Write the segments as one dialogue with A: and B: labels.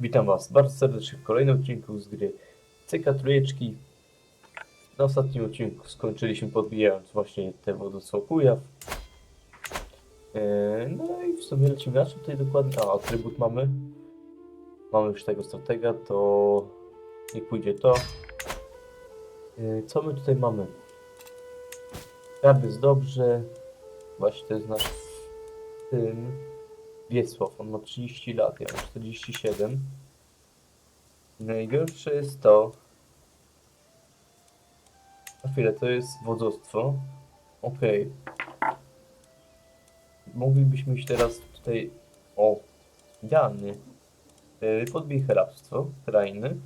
A: Witam Was bardzo serdecznie w kolejnym odcinku z gry CK Trójeczki. Na ostatnim odcinku skończyliśmy podbijając właśnie te wodosło Kujaw. Eee, no i w sumie lecimy na czym tutaj dokładnie. A, atrybut mamy. Mamy już tego stratega, to niech pójdzie to. Eee, co my tutaj mamy? Skarb jest dobrze. Właśnie to jest nasz syn. Wiesław, on ma 30 lat, ja mam 47. Najgorsze jest to... Na chwilę, to jest wodzostwo. Okej. Moglibyśmy iść teraz tutaj... O, idealnie. Yy, Podbij hrabstwo, krainy.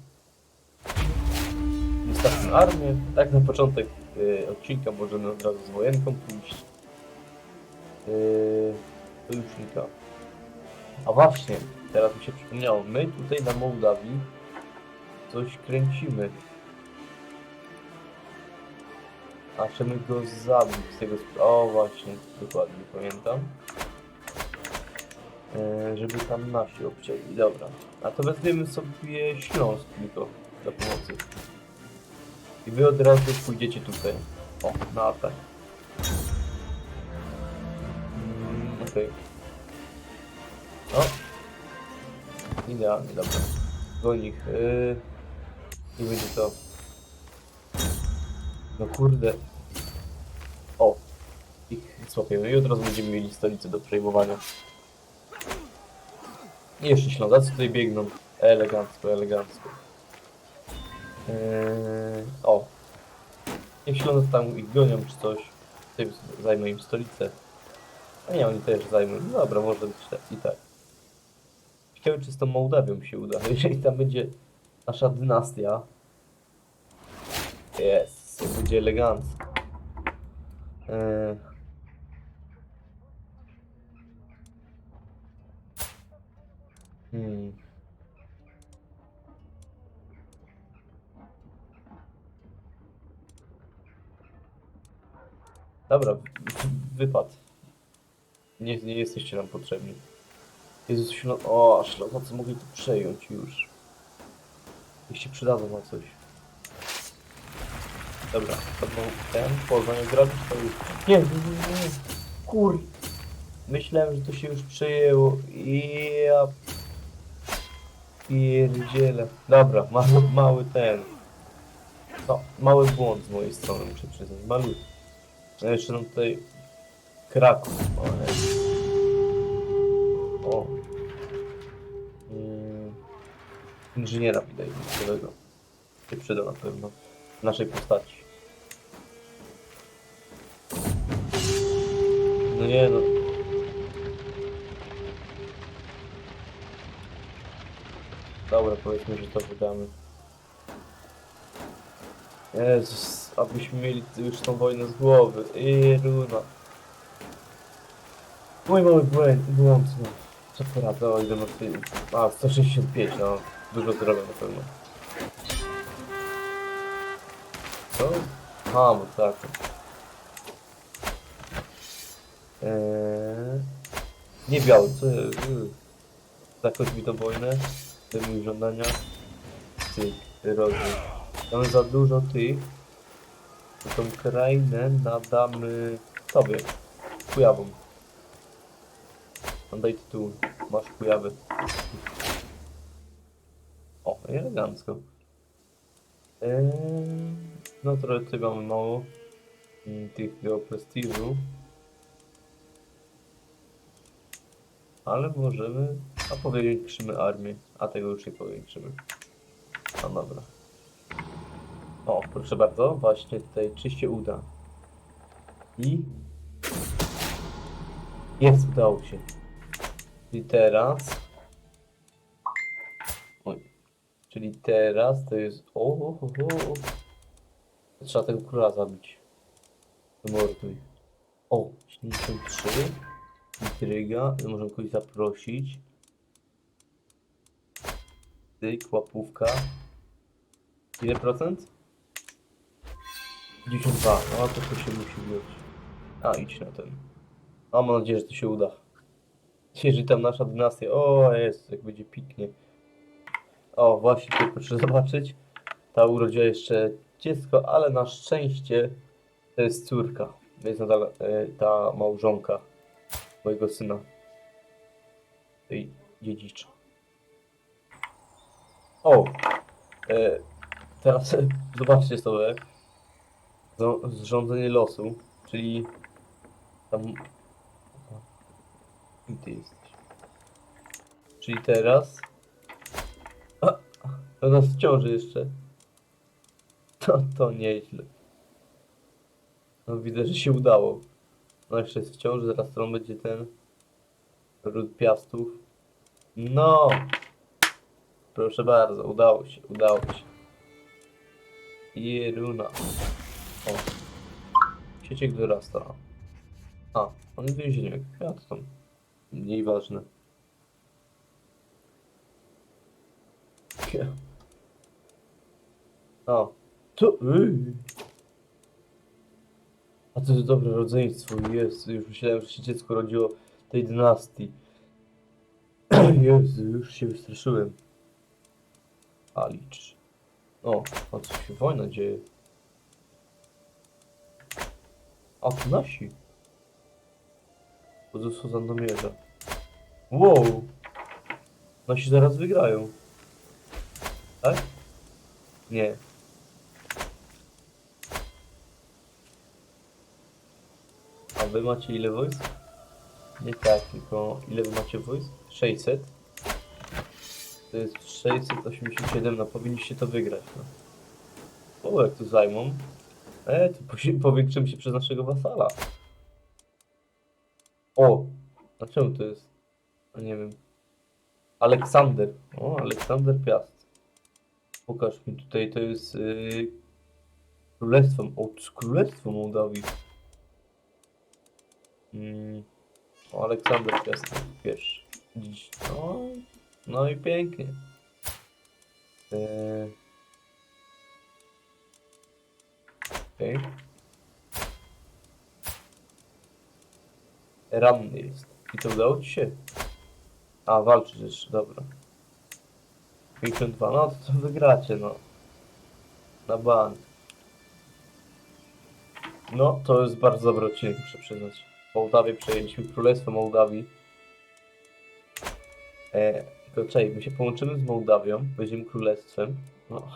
A: Wystawmy armię. Tak na początek yy, odcinka możemy od razu z wojenką pójść. Yy, sojusznika. A właśnie, teraz mi się przypomniało, my tutaj na Mołdawii coś kręcimy. A chcemy go zabić z tego sp- O właśnie, dokładnie pamiętam. E, żeby tam nasi obcięli, dobra. A to weźmiemy sobie Śląsk tylko do pomocy. I wy od razu pójdziecie tutaj. O, na atak. Mm, Okej. O! Idealnie, dobra. Goń ich. Yy... I będzie to. No kurde. O! Ich złapiemy i od razu będziemy mieli stolicę do przejmowania. I jeszcze Ślązacy tutaj biegną. Elegancko, elegancko. Yy... O! Niech Ślązacy tam ich gonią czy coś. Zajmę im stolicę. A nie, oni też zajmą. No dobra, może być tak i tak. Ciekawe, czy z tą Mołdawią się uda. Jeżeli tam będzie nasza dynastia. Jest, będzie elegancko. Eee. Hmm. Dobra, wy- wypad. Nie, nie jesteście nam potrzebni. Jezus, ślą... O, ślązacy mogli to przejąć już. Się przydadzą na coś. Dobra, to był ten, poznanie zrobić to już... Nie, nie, nie, nie. Kur... Myślałem, że to się już przejęło. I ja... Pierdziele. Dobra, mały, mały ten. No, mały błąd z mojej strony, muszę przyznać. Mały. No jeszcze nam tutaj... Kraków. O, Inżyniera widać miejscowego. Się przyda na pewno. W naszej postaci. No nie no. Dobra, powiedzmy, że to wydamy. Jezus, abyśmy mieli już tą wojnę z głowy. I runa. Mój mały błęd, błąd, no. Co poradzę, o ile masz ty... A, 165, no. Dużo zdrowia na pewno. Co? A, bo tak. Eee... Nie biały, co jest? Zakończ mi to wojnę. Zdejmuj żądania. Cyk, rozwój. Mamy za dużo tych. Tą krainę nadamy sobie. Kujawom. Daj tytuł. Masz kujawy. O, elegancko. Eee, no trochę tutaj mamy mało mm, tych geoprestiżu. Ale możemy... A powiększymy armię. A tego już nie powiększymy. No dobra. O, proszę bardzo. Właśnie tutaj czy się uda. I... Jest, udało się. I teraz... Oj. Czyli teraz to jest... O, o, o, o. Trzeba tego króla zabić. Wymorduj. O, 73. Intryga. Możemy kogoś zaprosić. Tyk, łapówka. Ile procent? 52. No to to się musi być. A, idź na ten. A, mam nadzieję, że to się uda. Jeżeli tam nasza dynastia, o jest, jak będzie piknie. O, właśnie tu proszę zobaczyć. Ta urodziła jeszcze dziecko, ale na szczęście to jest córka. To jest nadal e, ta małżonka mojego syna. Tej dziedzicza. O! E, teraz zobaczcie sobie. Zrządzenie losu, czyli tam... I ty jesteś. Czyli teraz... A, ona w ciąży jeszcze. To, to nieźle. No widzę, że się udało. No jeszcze jest w ciąży, zaraz to będzie ten ród piastów. No! Proszę bardzo, udało się, udało się. Jeruna. O. Sieciek wyrasta. A, on jest w więzieniu, jak ja to tam. Mniej ważne. O. To... A to jest dobre rodzeństwo, jest. Już myślałem, że się dziecko rodziło tej dynastii. Jezu, już się wystraszyłem. Alicz. O, a co się wojna dzieje? A to nasi. Pozostało Sandomierza. Wow! Nasi zaraz wygrają. Tak? Nie. A wy macie ile wojsk? Nie tak, tylko ile wy macie wojsk? 600. To jest 687, no powinniście to wygrać, no. O, jak tu zajmą. E, posi- powiększymy się przez naszego wasala. Czemu to jest? A nie wiem. Aleksander. O, Aleksander Piast. Pokaż mi tutaj, to jest yy, królestwo. O, jest królestwo Mołdawii. Mm. O, Aleksander Piast pierwszy. Dziś. No, no i pięknie. Yy. Okej. Ranny jest. I to udało ci się? A, walczysz jeszcze, dobra. 52, no to co wygracie, no. Na bank. No, to jest bardzo dobry odcinek, muszę przyznać. Mołdawię przejęliśmy, Królestwo Mołdawii. E, tylko czekaj, my się połączymy z Mołdawią, będziemy królestwem. No.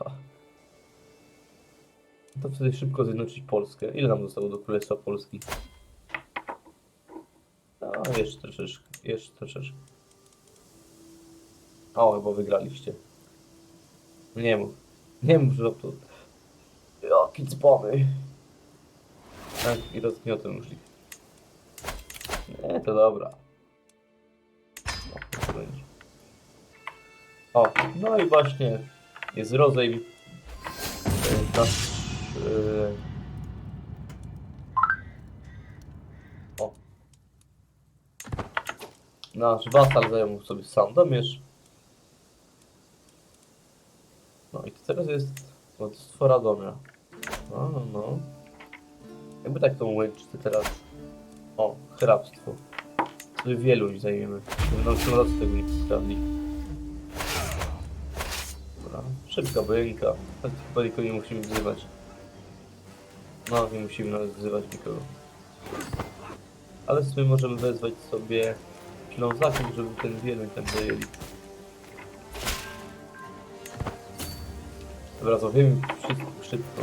A: To wtedy szybko zjednoczyć Polskę. Ile nam zostało do Królestwa Polski? No, jeszcze troszeczkę, jeszcze troszeczkę. O, chyba wygraliście. Nie mów. Nie mów, że to... Jaki dzbony. Tak, i rozgniotę już ich. Nie, to dobra. No, to będzie. O, no i właśnie jest rozejm nasz... e, Nasz wasal zajął sobie Sandomierz. No i to teraz jest wodztwo Radomia. No, no, no. Jakby tak to łączyć teraz. O, hrabstwo. Sobie wielu zajmiemy. Żeby nam się tego nie sprawdzi. Dobra, szybka bojęka. Tak chyba nikogo nie musimy wzywać. No, nie musimy nawet wzywać nikogo. Ale w sumie możemy wezwać sobie Ślązaków, żeby ten wieluń tam zajęli. Dobra, zrobimy wszystko szybko.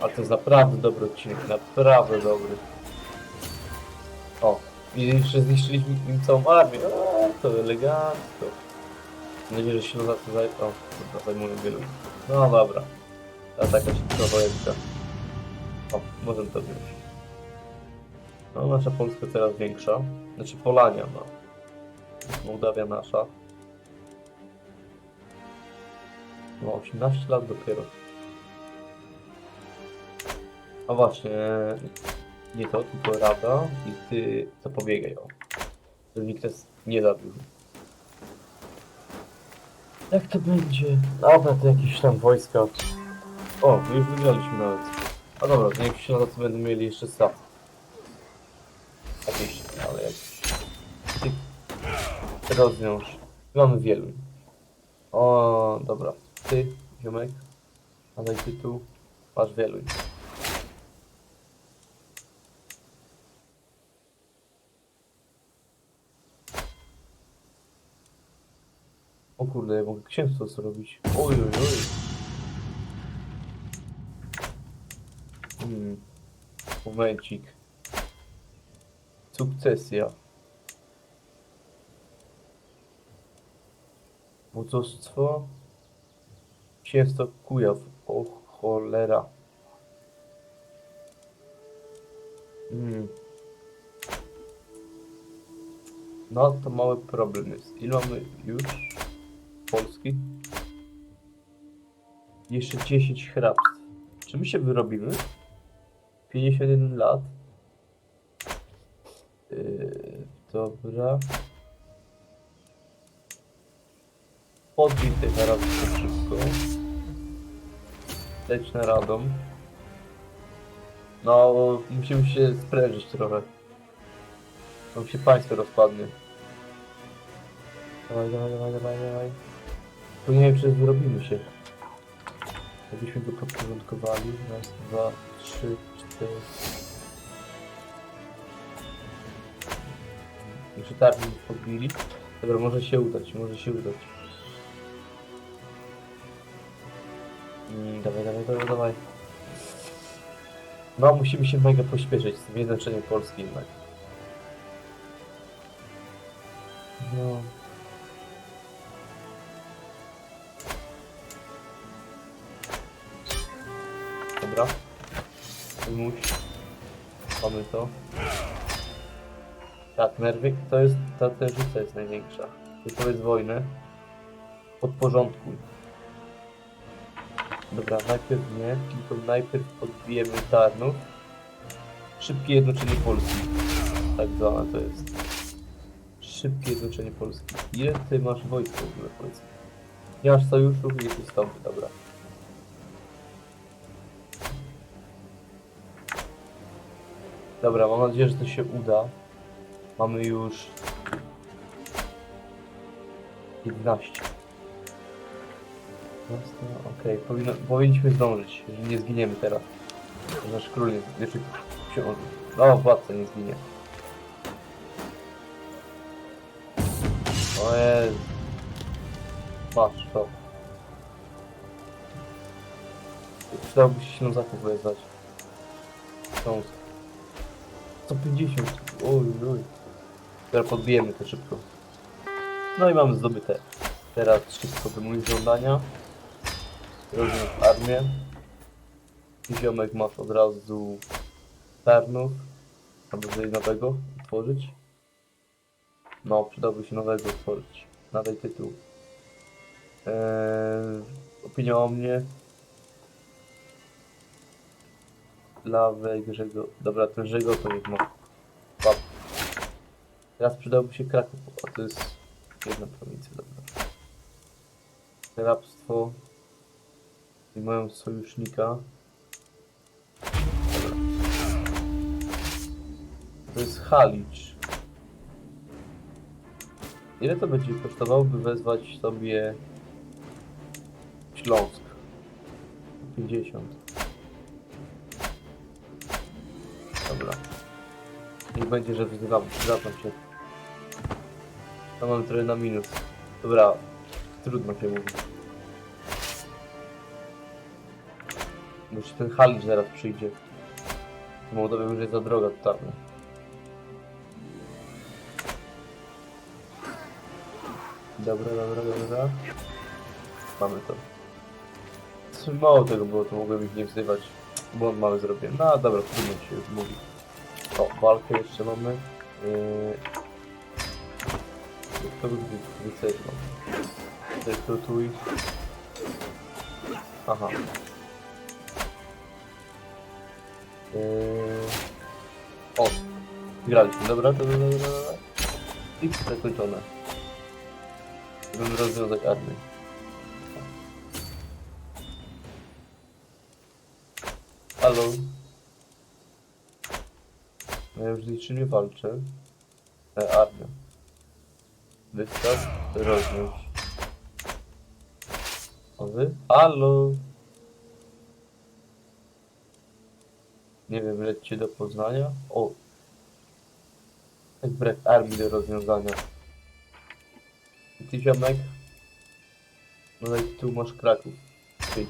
A: Ale to jest naprawdę dobry odcinek, naprawdę dobry. O, i jeszcze zniszczyliśmy im całą armię. O, to elegancko. Mam nadzieję, że się na to zaj... O, zajmują wielu. No dobra. Ta taka szybka wojenka. O, możemy to wziąć. No, nasza Polska coraz większa. Znaczy Polania, no. Mołdawia nasza. No, 18 lat dopiero. A właśnie, nie to, tylko rada i ty zapobiegaj o. Żeby nikt nas nie zabił. Jak to będzie? Dobra, to jakieś tam wojska. O, my już wygraliśmy nawet. A dobra, to niech się na to będą mieli jeszcze staw. Rozwiąż. Mamy wielu. O, dobra. Ty, ziomek, nadaj tytuł. Masz wieluj. O kurde, ja mogę księstwo zrobić. Oj, oj, oj. Hmm. Momencik. Sukcesja. Bucostwo. Księstwo Kujaw. O cholera. Hmm. No to mały problem jest. Ile mamy już? Polski? Jeszcze 10 hrabstw. Czy my się wyrobimy? 51 lat. Yy, dobra. Podbij te hrabstwo szybko. Leć na radom. No, musimy się sprężyć trochę. Bo się państwo rozpadnie. Dawaj, dawaj, dawaj, dawaj, dawaj. To nie wiem, czy wyrobimy się. Jakbyśmy go podporządkowali. Raz, dwa, trzy, cztery. Jeszcze targi podbili. Dobra, może się udać, może się udać. Mm, dawaj, dawaj, dawaj, dawaj. No, musimy się mega pośpieszyć z tym Polski jednak. No. Dobra. Muś. Mamy to. Tak, nerwy to jest, ta terzyca jest największa. Wypowiedz wojnę. Podporządkuj. Dobra, najpierw nie, tylko najpierw podbijemy Tarnów. Szybkie jednoczenie Polski. Tak zwane to jest. Szybkie jednoczenie Polski. Ile ty masz wojsk w ogóle, powiedz? Nie masz sojuszu, ile tu stąpi, dobra. Dobra, mam nadzieję, że to się uda. Mamy już 11. Okej, powinno, powinniśmy zdążyć, że nie zginiemy teraz. Nasz król jest, znaczy książę. No, władca nie zginie. O Jezu. Masz to. Przydałoby się Ślązaków wezwać. Śląsk. 150. Oj, oj. Teraz podbijemy to szybko. No i mamy zdobyte. Teraz wszystko wymuj żądania. Rozumiem armię. Ziomek masz od razu Tarnów. Albo coś nowego utworzyć. No, przydałby się nowego utworzyć. Nadaj tytuł. Eee, opinia o mnie. Dla Węgrzego. Dobra, ten Żego to niech ma. Pap. Teraz przydałby się Kraków, a to jest jedna prowincja, dobra. Hrabstwo. I mają sojusznika. To jest Halicz. Ile to będzie kosztowało, by wezwać sobie Śląsk? 50. Dobra. Niech będzie, że wyzywam, zwracam się. To mam trochę na minus. Dobra, trudno się Musi ten Halicz zaraz przyjdzie. Mołdawia już jest za droga totalnie. Dobra, dobra, dobra. Mamy to. Mało tego było, to mogłem ich nie wzywać. Błąd mały zrobiłem. No dobra, trudno się już mówi. O, walkę jeszcze mamy. Yy... Kto by wy- wycedził? Rekrutuj. Aha. Yy... O! Graliśmy, dobra, dobra, dobra, dobra. I zakończone. Będę rozwiązać armię. Halo? No ja już z niczym nie walczę. E, armia. Wystaw, rozwiąż. A wy? Halo? Nie wiem, lećcie do Poznania? O! Jak brak armii do rozwiązania. I ty ziomek? No i tu masz Kraków. Ty.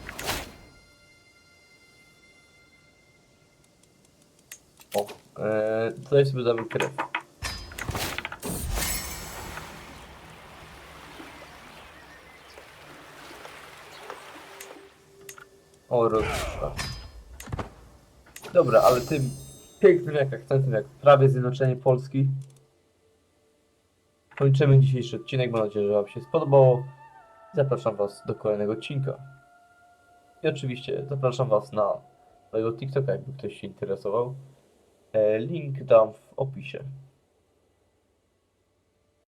A: O, e, tutaj sobie damy krew. O. Dobra, ale tym pięknym jak akcentem, jak prawie zjednoczenie Polski, kończymy dzisiejszy odcinek. Mam nadzieję, że Wam się spodobało. Zapraszam Was do kolejnego odcinka. I oczywiście zapraszam Was na mojego TikToka, jakby ktoś się interesował. E, Link dam w opisie.